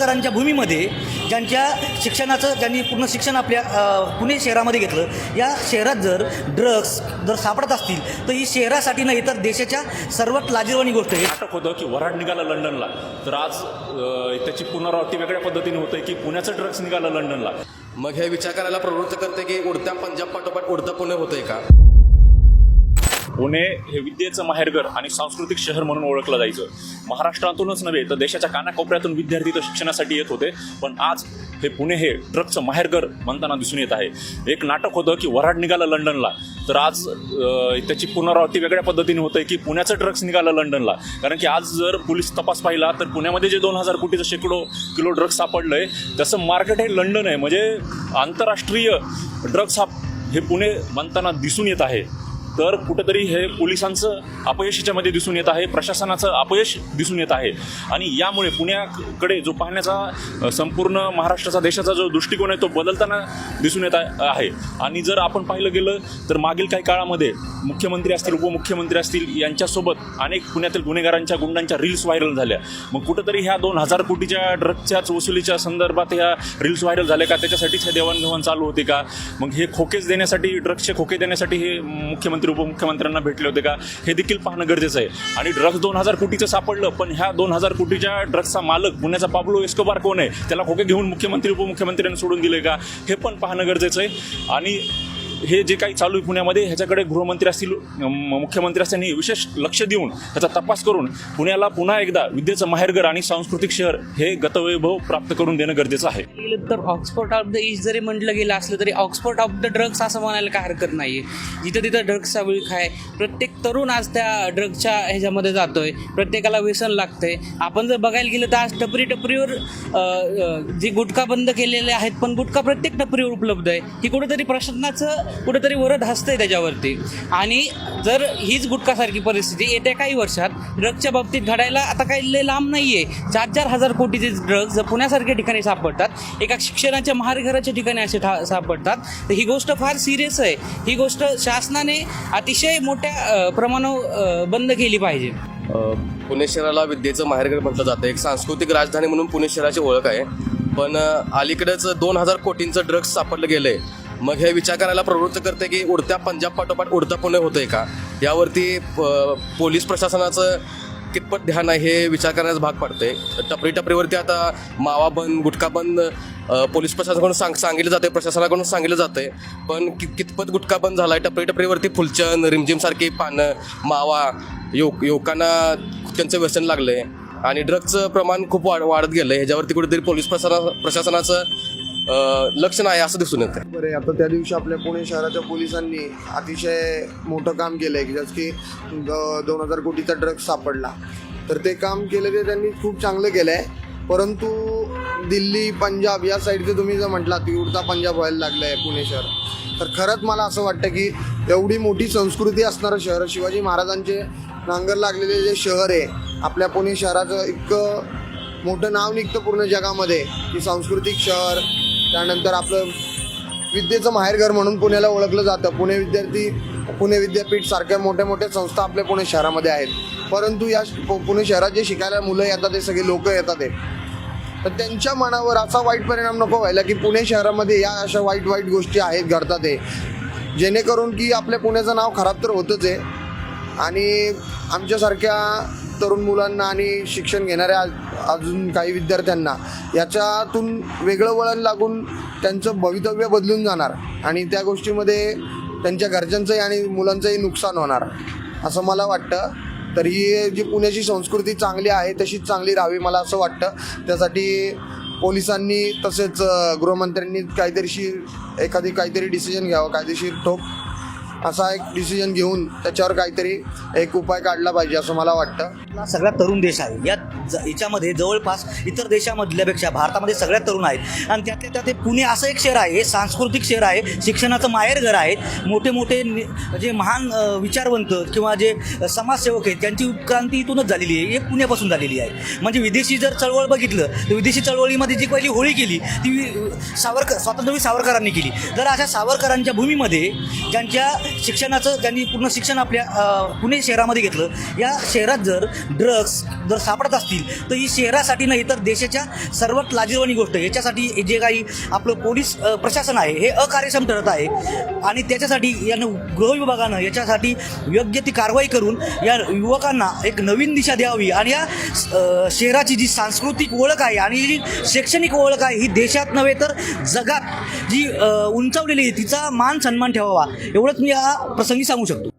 सावरकरांच्या भूमीमध्ये ज्यांच्या शिक्षणाचं ज्यांनी पूर्ण शिक्षण आपल्या पुणे शहरामध्ये घेतलं या शहरात जर ड्रग्स जर सापडत असतील तर ही शहरासाठी नाही तर देशाच्या सर्वात लाजीरवाणी गोष्ट आहे. नाटक होतं की वराड निघालं लंडनला. तर आज त्याची पुनरावृत्ती वेगळ्या पद्धतीने होते की पुण्याचं ड्रग्स निघालं लंडनला. मग हे विचार करायला प्रवृत्त करते की उडत्या पंजाब पाठोपाठ उडतं पुणे होतंय का? पुणे हे विद्येचं माहेरघर आणि सांस्कृतिक शहर म्हणून ओळखलं जायचं. महाराष्ट्रातूनच नव्हे तर देशाच्या कानाकोपऱ्यातून विद्यार्थी तर शिक्षणासाठी येत होते. पण आज हे पुणे हे ट्रकचं माहेरघर म्हणताना दिसून येत आहे. एक नाटक होतं की वराड निघालं लंडनला. तर आज त्याची पुनरावृत्ती वेगळ्या पद्धतीने होते की पुण्याचं ड्रग्स निघालं लंडनला. कारण की आज जर पोलीस तपास पाहिला तर पुण्यामध्ये जे दोन हजार कोटीचं शेकडो किलो ड्रग्स सापडलं आहे त्याचं मार्केट हे लंडन आहे. म्हणजे आंतरराष्ट्रीय ड्रग्स हा हे पुणे बनताना दिसून येत आहे. तर कुठंतरी हे पोलिसांचं अपयश याच्यामध्ये दिसून येत आहे प्रशासनाचं अपयश दिसून येत आहे. आणि यामुळे पुण्याकडे जो पाहण्याचा संपूर्ण महाराष्ट्राचा देशाचा जो दृष्टिकोन आहे तो बदलताना दिसून येत आहे आहे. आणि जर आपण पाहिलं गेलं तर मागील काही काळामध्ये मुख्यमंत्री असतील उपमुख्यमंत्री असतील यांच्यासोबत अनेक पुण्यातील गुन्हेगारांच्या गुंडांच्या रील्स व्हायरल झाल्या. मग कुठंतरी ह्या दोन हजार कोटीच्या ड्रग्सच्याच वसुलीच्या संदर्भात ह्या रील्स व्हायरल झाल्या का? त्याच्यासाठीच हे देवाणघेवाण चालू होते का? मग हे खोकेच देण्यासाठी ड्रग्सचे खोके देण्यासाठी हे मुख्यमंत्री उपमुख्यमंत्र्यांना भेटले होते का? हे देखील पाहणं गरजेचं आहे. आणि ड्रग्ज दोन हजार कोटीचं सापडलं पण ह्या दोन हजार कोटीच्या ड्रग्जचा मालक पुण्याचा पाब्लो एस्कोबार कोण आहे? त्याला खोके घेऊन मुख्यमंत्री उपमुख्यमंत्र्यांनी सोडून दिले का? हे पण पाहणं गरजेचं आहे. आणि हे जे काही चालू आहे पुण्यामध्ये ह्याच्याकडे गृहमंत्री असतील मुख्यमंत्री असतील हे विशेष लक्ष देऊन ह्याचा तपास करून पुण्याला पुन्हा एकदा विद्येचं माहेरघर आणि सांस्कृतिक शहर हे गतवैभव प्राप्त करून देणं गरजेचं आहे. तर ऑक्सफोर्ड ऑफ द इस्ट जरी म्हटलं गेलं असलं तरी ऑक्सफोर्ड ऑफ द ड्रग्स असं म्हणायला काय हरकत नाही जिथं तिथं ड्रग्सचा विळख आहे. प्रत्येक तरुण आज त्या ड्रग्सच्या ह्याच्यामध्ये जातोय. प्रत्येकाला व्यसन लागतंय. आपण जर बघायला गेलं तर आज टपरी टपरीवर जे गुटखा बंद केलेले आहेत पण गुटखा प्रत्येक टपरीवर उपलब्ध आहे. ही कुठेतरी प्रशासनाचं कुठेतरी वरद हसतंय त्याच्यावरती. आणि जर हीच गुटखासारखी परिस्थिती येत्या काही वर्षात ड्रग्सच्या बाबतीत घडायला आता काही लय लांब नाही आहे चार चार हजार कोटीचे ड्रग्ज जर पुण्यासारख्या ठिकाणी सापडतात एका शिक्षणाच्या महारघराच्या ठिकाणी असे ठा सापडतात तर ही गोष्ट फार सिरियस आहे. ही गोष्ट शासनाने अतिशय मोठ्या प्रमाणावर बंद केली पाहिजे. पुणे शहराला विद्येचं माहेरघर म्हटलं जातं. एक सांस्कृतिक राजधानी म्हणून पुणे शहराची ओळख आहे. पण अलीकडेच दोन हजार कोटींचं ड्रग्स सापडलं गेलं आहे मग हे विचार करायला प्रवृत्त करते की उडत्या पंजाब पाठोपाठ उडता पुणे होतंय का? यावरती प- पोलीस प्रशासनाचं कितपत ध्यान आहे हे विचार करण्यास भाग पडते. टपरी टपरीवरती आता मावा बंद गुटखा बंद पोलीस प्रशासनाकडून सांग सांगितलं जाते प्रशासनाकडून सांगितलं जाते पण कि कितपत गुटखा बंद झाला आहे टपरी टपरीवरती फुलचंद रिमझिमसारखी पानं मावा युवक युवकांना त्यांचं व्यसन लागलं आहे आणि ड्रगचं प्रमाण खूप वाढ वाढत गेलं आहे ह्याच्यावरती कुठेतरी पोलीस प्रशासना प्रशासनाचं लक्ष नाही असं दिसून येतं बरे आता त्या दिवशी आपल्या पुणे शहराच्या पोलिसांनी अतिशय मोठं काम केलं आहे की जसं की द- दोन हजार कोटीचा ड्रग्ज सापडला. तर ते काम केलं ते त्यांनी खूप चांगलं केलं आहे परंतु दिल्ली पंजाब या साईडचे तुम्ही जर म्हटलात की उडता पंजाब व्हायला लागलं आहे पुणे शहर तर खरंच मला असं वाटतं की एवढी मोठी संस्कृती असणारं शहर शिवाजी महाराजांचे नांगर लागलेले जे शहर आहे आपल्या पुणे शहराचं इतकं मोठं नाव निघतं पूर्ण जगामध्ये की सांस्कृतिक शहर त्यानंतर आपलं विद्येचं माहेरघर म्हणून पुण्याला ओळखलं जातं. पुणे विद्यार्थी पुणे विद्यापीठ सारख्या मोठ्या मोठ्या संस्था आपल्या पुणे शहरामध्ये आहेत. परंतु या पुणे शहरात जे शिकायला मुलं येतात ते सगळे लोक येतात तर त्यांच्या मनावर असा वाईट परिणाम नको व्हायला की पुणे शहरामध्ये या अशा वाईट वाईट गोष्टी आहेत घडतात आहे जेणेकरून की आपल्या पुण्याचं नाव खराब तर होतंच आहे आणि आमच्यासारख्या तरुण मुलांना आणि शिक्षण घेणाऱ्या अजून काही विद्यार्थ्यांना याच्यातून वेगळं वळण लागून त्यांचं भवितव्य बदलून जाणार आणि त्या गोष्टीमध्ये त्यांच्या घरच्यांचंही आणि मुलांचंही नुकसान होणार असं मला वाटतं. तर ही जी पुण्याची संस्कृती चांगली आहे तशीच चांगली राहावी मला असं वाटतं. त्यासाठी पोलिसांनी तसेच गृहमंत्र्यांनी काहीतरीशी एखादी काहीतरी डिसिजन घ्यावं कायदेशीर ठोक असा एक डिसिजन घेऊन त्याच्यावर काहीतरी एक उपाय काढला पाहिजे असं मला वाटतं. भारतातला सगळ्यात तरुण देश आहे. या ज- याच्यामध्ये जवळपास इतर देशामधल्यापेक्षा भारतामध्ये सगळ्यात तरुण आहेत. आणि त्यातल्या त्यात पुणे असं एक शहर आहे हे सांस्कृतिक शहर आहे शिक्षणाचं माहेरघर आहे. मोठे मोठे जे महान विचारवंत किंवा जे समाजसेवक आहेत त्यांची उत्क्रांती इथूनच झालेली आहे. हे पुण्यापासून झालेली आहे. म्हणजे विदेशी जर चळवळ बघितलं तर विदेशी चळवळीमध्ये जी पहिली होळी केली ती सावरकर स्वातंत्र्यवीर सावरकरांनी केली. तर अशा सावरकरांच्या भूमीमध्ये ज्यांच्या शिक्षणाचं ज्यांनी पूर्ण शिक्षण आपल्या पुणे शहरामध्ये घेतलं या शहरात जर ड्रग्स जर सापडत असतील तर ही शहरासाठी नाही तर देशाच्या सर्वात लाजीरवाणी गोष्ट याच्यासाठी जे काही आपलं पोलीस प्रशासन आहे हे अकार्यक्षम ठरत आहे. आणि त्याच्यासाठी यानं गृह विभागानं याच्यासाठी योग्य ती कारवाई करून या युवकांना एक नवीन दिशा द्यावी. आणि या शहराची जी सांस्कृतिक ओळख आहे आणि जी शैक्षणिक ओळख आहे ही देशात नव्हे तर जगात जी उंचावलेली आहे तिचा मान सन्मान ठेवावा. एवढंच मी या प्रसंगी सांगू शकतो.